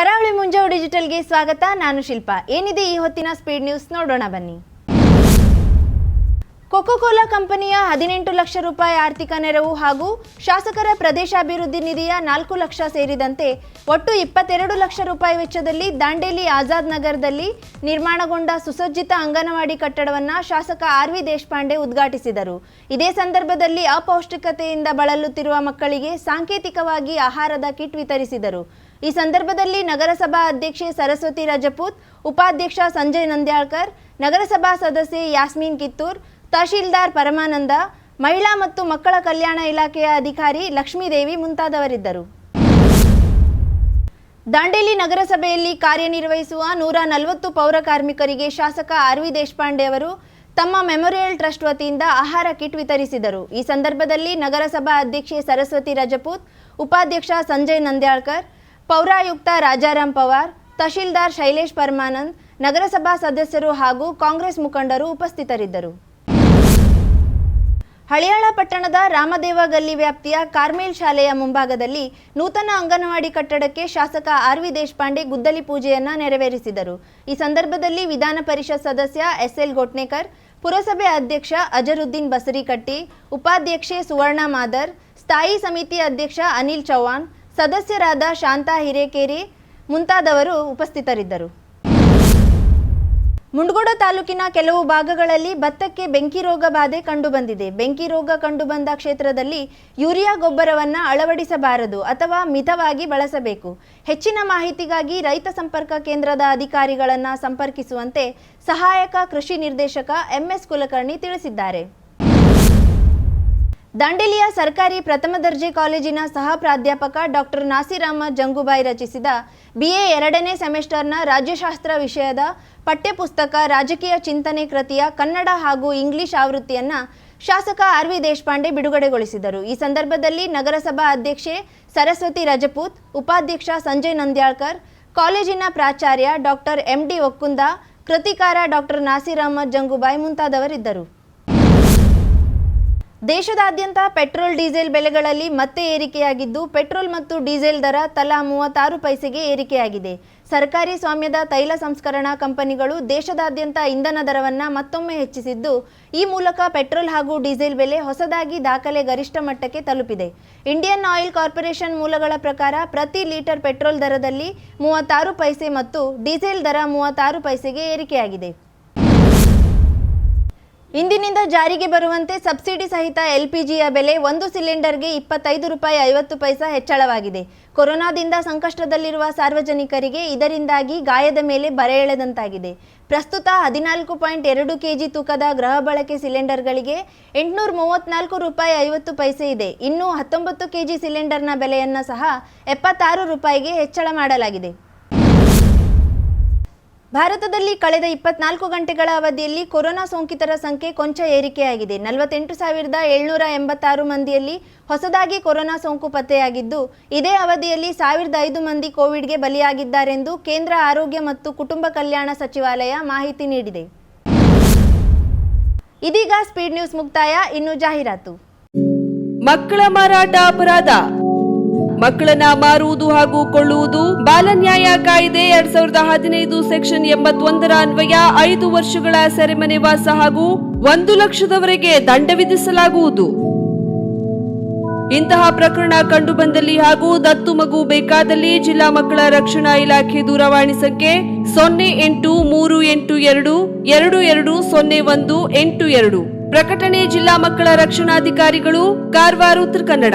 ಕರಾವಳಿ ಮುಂಜಾವು ಡಿಜಿಟಲ್ಗೆ ಸ್ವಾಗತ ನಾನು ಶಿಲ್ಪಾ. ಏನಿದೆ ಈ ಹೊತ್ತಿನ ಸ್ಪೀಡ್ ನ್ಯೂಸ್ ನೋಡೋಣ ಬನ್ನಿ. ಕೊಕೊ ಕೋಲಾ ಕಂಪನಿಯ ಹದಿನೆಂಟು ಲಕ್ಷ ರೂಪಾಯಿ ಆರ್ಥಿಕ ನೆರವು ಹಾಗೂ ಶಾಸಕರ ಪ್ರದೇಶಾಭಿವೃದ್ಧಿ ನಿಧಿಯ ನಾಲ್ಕು ಲಕ್ಷ ಸೇರಿದಂತೆ ಒಟ್ಟು ಇಪ್ಪತ್ತೆರಡು ಲಕ್ಷ ರೂಪಾಯಿ ವೆಚ್ಚದಲ್ಲಿ ದಾಂಡೇಲಿ ಆಜಾದ್ ನಗರದಲ್ಲಿ ನಿರ್ಮಾಣಗೊಂಡ ಸುಸಜ್ಜಿತ ಅಂಗನವಾಡಿ ಕಟ್ಟಡವನ್ನು ಶಾಸಕ ಆರ್ ವಿ ದೇಶಪಾಂಡೆ ಉದ್ಘಾಟಿಸಿದರು. ಇದೇ ಸಂದರ್ಭದಲ್ಲಿ ಅಪೌಷ್ಟಿಕತೆಯಿಂದ ಬಳಲುತ್ತಿರುವ ಮಕ್ಕಳಿಗೆ ಸಾಂಕೇತಿಕವಾಗಿ ಆಹಾರದ ಕಿಟ್ ವಿತರಿಸಿದರು. ಈ ಸಂದರ್ಭದಲ್ಲಿ ನಗರಸಭಾ ಅಧ್ಯಕ್ಷೆ ಸರಸ್ವತಿ ರಜಪೂತ್, ಉಪಾಧ್ಯಕ್ಷ ಸಂಜಯ್ ನಂದ್ಯಾಳ್ಕರ್, ನಗರಸಭಾ ಸದಸ್ಯೆ ಯಾಸ್ಮೀನ್ ಕಿತ್ತೂರ್ ತಹಶೀಲ್ದಾರ್ ಪರಮಾನಂದ, ಮಹಿಳಾ ಮತ್ತು ಮಕ್ಕಳ ಕಲ್ಯಾಣ ಇಲಾಖೆಯ ಅಧಿಕಾರಿ ಲಕ್ಷ್ಮೀದೇವಿ ಮುಂತಾದವರಿದ್ದರು. ದಾಂಡೇಲಿ ನಗರಸಭೆಯಲ್ಲಿ ಕಾರ್ಯನಿರ್ವಹಿಸುವ ನೂರ ನಲವತ್ತು ಪೌರ ಕಾರ್ಮಿಕರಿಗೆ ಶಾಸಕ ಆರ್ ವಿ ದೇಶಪಾಂಡೆ ಅವರು ತಮ್ಮ ಮೆಮೊರಿಯಲ್ ಟ್ರಸ್ಟ್ ವತಿಯಿಂದ ಆಹಾರ ಕಿಟ್ ವಿತರಿಸಿದರು. ಈ ಸಂದರ್ಭದಲ್ಲಿ ನಗರಸಭಾ ಅಧ್ಯಕ್ಷೆ ಸರಸ್ವತಿ ರಜಪೂತ್, ಉಪಾಧ್ಯಕ್ಷ ಸಂಜಯ್ ನಂದ್ಯಾಳ್ಕರ್, ಪೌರಾಯುಕ್ತ ರಾಜಾರಾಮ್ ಪವಾರ್, ತಹಶೀಲ್ದಾರ್ ಶೈಲೇಶ್ ಪರಮಾನಂದ್, ನಗರಸಭಾ ಸದಸ್ಯರು ಹಾಗೂ ಕಾಂಗ್ರೆಸ್ ಮುಖಂಡರು ಉಪಸ್ಥಿತರಿದ್ದರು. ಹಳಿಯಾಳ ಪಟ್ಟಣದ ರಾಮದೇವ ಗಲ್ಲಿ ವ್ಯಾಪ್ತಿಯ ಕಾರ್ಮೇಲ್ ಶಾಲೆಯ ಮುಂಭಾಗದಲ್ಲಿ ನೂತನ ಅಂಗನವಾಡಿ ಕಟ್ಟಡಕ್ಕೆ ಶಾಸಕ ಆರ್ ವಿ ದೇಶಪಾಂಡೆ ಗುದ್ದಲಿ ಪೂಜೆಯನ್ನ ನೆರವೇರಿಸಿದರು. ಈ ಸಂದರ್ಭದಲ್ಲಿ ವಿಧಾನ ಪರಿಷತ್ ಸದಸ್ಯ ಎಸ್ ಎಲ್ ಗೋಟ್ನೇಕರ್, ಪುರಸಭೆ ಅಧ್ಯಕ್ಷ ಅಜರುದ್ದೀನ್ ಬಸರಿಕಟ್ಟಿ, ಉಪಾಧ್ಯಕ್ಷೆ ಸುವರ್ಣ ಮಾದರ್, ಸ್ಥಾಯಿ ಸಮಿತಿ ಅಧ್ಯಕ್ಷ ಅನಿಲ್ ಚೌಹಾಣ್, ಸದಸ್ಯರಾದ ಶಾಂತಾ ಹಿರೇಕೇರಿ ಮುಂತಾದವರು ಉಪಸ್ಥಿತರಿದ್ದರು. ಮುಂಡಗೋಡ ತಾಲೂಕಿನ ಕೆಲವು ಭಾಗಗಳಲ್ಲಿ ಭತ್ತಕ್ಕೆ ಬೆಂಕಿ ರೋಗ ಬಾಧೆ ಕಂಡುಬಂದಿದೆ. ಬೆಂಕಿ ರೋಗ ಕಂಡುಬಂದ ಕ್ಷೇತ್ರದಲ್ಲಿ ಯೂರಿಯಾ ಗೊಬ್ಬರವನ್ನ ಅಳವಡಿಸಬಾರದು ಅಥವಾ ಮಿತವಾಗಿ ಬಳಸಬೇಕು. ಹೆಚ್ಚಿನ ಮಾಹಿತಿಗಾಗಿ ರೈತ ಸಂಪರ್ಕ ಕೇಂದ್ರದ ಅಧಿಕಾರಿಗಳನ್ನು ಸಂಪರ್ಕಿಸುವಂತೆ ಸಹಾಯಕ ಕೃಷಿ ನಿರ್ದೇಶಕ ಎಂಎಸ್ ಕುಲಕರ್ಣಿ ತಿಳಿಸಿದ್ದಾರೆ. ದಾಂಡೇಲಿಯ ಸರ್ಕಾರಿ ಪ್ರಥಮ ದರ್ಜೆ ಕಾಲೇಜಿನ ಸಹ ಪ್ರಾಧ್ಯಾಪಕ ಡಾಕ್ಟರ್ ನಾಸಿರಾಮ ಜಂಗುಬಾಯಿ ರಚಿಸಿದ ಬಿಎ ಎರಡನೇ ಸೆಮೆಸ್ಟರ್ನ ರಾಜ್ಯಶಾಸ್ತ್ರ ವಿಷಯದ ಪಠ್ಯಪುಸ್ತಕ ರಾಜಕೀಯ ಚಿಂತನೆ ಕೃತಿಯ ಕನ್ನಡ ಹಾಗೂ ಇಂಗ್ಲಿಷ್ ಆವೃತ್ತಿಯನ್ನು ಶಾಸಕ ಆರ್ ವಿ ದೇಶಪಾಂಡೆ ಬಿಡುಗಡೆಗೊಳಿಸಿದರು. ಈ ಸಂದರ್ಭದಲ್ಲಿ ನಗರಸಭಾ ಅಧ್ಯಕ್ಷೆ ಸರಸ್ವತಿ ರಜಪೂತ್, ಉಪಾಧ್ಯಕ್ಷ ಸಂಜಯ್ ನಂದ್ಯಾಳ್ಕರ್, ಕಾಲೇಜಿನ ಪ್ರಾಚಾರ್ಯ ಡಾಕ್ಟರ್ ಎಂಡಿ ಒಕ್ಕುಂದ ಕೃತಿಕಾರ ಡಾಕ್ಟರ್ ನಾಸಿರಾಮ ಜಂಗುಬಾಯಿ ಮುಂತಾದವರಿದ್ದರು. ದೇಶದಾದ್ಯಂತ ಪೆಟ್ರೋಲ್, ಡೀಸೆಲ್ ಬೆಲೆಗಳಲ್ಲಿ ಮತ್ತೆ ಏರಿಕೆಯಾಗಿದ್ದು, ಪೆಟ್ರೋಲ್ ಮತ್ತು ಡೀಸೆಲ್ ದರ ತಲಾ ಮೂವತ್ತಾರು ಪೈಸೆಗೆ ಏರಿಕೆಯಾಗಿದೆ. ಸರ್ಕಾರಿ ಸ್ವಾಮ್ಯದ ತೈಲ ಸಂಸ್ಕರಣಾ ಕಂಪನಿಗಳು ದೇಶದಾದ್ಯಂತ ಇಂಧನ ದರವನ್ನು ಮತ್ತೊಮ್ಮೆ ಹೆಚ್ಚಿಸಿದ್ದು, ಈ ಮೂಲಕ ಪೆಟ್ರೋಲ್ ಹಾಗೂ ಡೀಸೆಲ್ ಬೆಲೆ ಹೊಸದಾಗಿ ದಾಖಲೆ ಗರಿಷ್ಠ ಮಟ್ಟಕ್ಕೆ ತಲುಪಿದೆ. ಇಂಡಿಯನ್ ಆಯಿಲ್ ಕಾರ್ಪೊರೇಷನ್ ಮೂಲಗಳ ಪ್ರಕಾರ ಪ್ರತಿ ಲೀಟರ್ ಪೆಟ್ರೋಲ್ ದರದಲ್ಲಿ ಮೂವತ್ತಾರು ಪೈಸೆ ಮತ್ತು ಡೀಸೆಲ್ ದರ ಮೂವತ್ತಾರು ಪೈಸೆಗೆ ಏರಿಕೆಯಾಗಿದೆ. ಇಂದಿನಿಂದ ಜಾರಿಗೆ ಬರುವಂತೆ ಸಬ್ಸಿಡಿ ಸಹಿತ ಎಲ್ಪಿಜಿಯ ಬೆಲೆ ಒಂದು ಸಿಲಿಂಡರ್ಗೆ ಇಪ್ಪತ್ತೈದು ರೂಪಾಯಿ ಐವತ್ತು ಪೈಸಾ ಹೆಚ್ಚಳವಾಗಿದೆ. ಕೊರೋನಾದಿಂದ ಸಂಕಷ್ಟದಲ್ಲಿರುವ ಸಾರ್ವಜನಿಕರಿಗೆ ಇದರಿಂದಾಗಿ ಗಾಯದ ಮೇಲೆ ಬರೆ ಎಳೆದಂತಾಗಿದೆ. ಪ್ರಸ್ತುತ ಹದಿನಾಲ್ಕು ಪಾಯಿಂಟ್ ಎರಡು ಕೆಜಿ ತೂಕದ ಗೃಹ ಬಳಕೆ ಸಿಲಿಂಡರ್ಗಳಿಗೆ ಎಂಟುನೂರ ಮೂವತ್ನಾಲ್ಕು ರೂಪಾಯಿ ಐವತ್ತು ಪೈಸೆ ಇದೆ. ಇನ್ನು ಹತ್ತೊಂಬತ್ತು ಕೆಜಿ ಸಿಲಿಂಡರ್ನ ಬೆಲೆಯನ್ನು ಸಹ ಎಪ್ಪತ್ತಾರು ರೂಪಾಯಿಗೆ ಹೆಚ್ಚಳ ಮಾಡಲಾಗಿದೆ. ಭಾರತದಲ್ಲಿ ಕಳೆದ ಇಪ್ಪತ್ನಾಲ್ಕು ಗಂಟೆಗಳ ಅವಧಿಯಲ್ಲಿ ಕೊರೋನಾ ಸೋಂಕಿತರ ಸಂಖ್ಯೆ ಕೊಂಚ ಏರಿಕೆಯಾಗಿದೆ. ನಲವತ್ತೆಂಟು ಸಾವಿರದ ಏಳ್ನೂರ ಎಂಬತ್ತಾರು ಮಂದಿಯಲ್ಲಿ ಹೊಸದಾಗಿ ಕೊರೋನಾ ಸೋಂಕು ಪತ್ತೆಯಾಗಿದ್ದು, ಇದೇ ಅವಧಿಯಲ್ಲಿ ಸಾವಿರದ ಐದು ಮಂದಿ ಕೋವಿಡ್ಗೆ ಬಲಿಯಾಗಿದ್ದಾರೆಂದು ಕೇಂದ್ರ ಆರೋಗ್ಯ ಮತ್ತು ಕುಟುಂಬ ಕಲ್ಯಾಣ ಸಚಿವಾಲಯ ಮಾಹಿತಿ ನೀಡಿದೆ. ಇದೀಗ ಸ್ಪೀಡ್ ನ್ಯೂಸ್ ಮುಕ್ತಾಯ. ಇನ್ನು ಜಾಹೀರಾತು. ಮಕ್ಕಳ ಮಾರಾಟ ಅಪರಾಧ. ಮಕ್ಕಳನ್ನ ಮಾರುವುದು ಹಾಗೂ ಕೊಳ್ಳುವುದು. ಬಾಲನ್ಯಾಯ ಕಾಯ್ದೆ ಎರಡ್ ಸಾವಿರದ ಹದಿನೈದು ಸೆಕ್ಷನ್ ಎಂಬತ್ತೊಂದರ ಅನ್ವಯ ಐದು ವರ್ಷಗಳ ಸೆರೆಮನೆ ವಾಸ ಹಾಗೂ ಒಂದು ಲಕ್ಷದವರೆಗೆ ದಂಡ ವಿಧಿಸಲಾಗುವುದು. ಇಂತಹ ಪ್ರಕರಣ ಕಂಡುಬಂದಲ್ಲಿ ಹಾಗೂ ದತ್ತು ಮಗು ಬೇಕಾದಲ್ಲಿ ಜಿಲ್ಲಾ ಮಕ್ಕಳ ರಕ್ಷಣಾ ಇಲಾಖೆ ದೂರವಾಣಿ ಸಂಖ್ಯೆ ಸೊನ್ನೆ ಎಂಟು ಮೂರು ಎಂಟು ಎರಡು ಎರಡು ಎರಡು ಸೊನ್ನೆ ಒಂದು ಎಂಟು ಎರಡು. ಪ್ರಕಟಣೆ ಜಿಲ್ಲಾ ಮಕ್ಕಳ ರಕ್ಷಣಾಧಿಕಾರಿಗಳು, ಕಾರವಾರ ಉತ್ತರ ಕನ್ನಡ.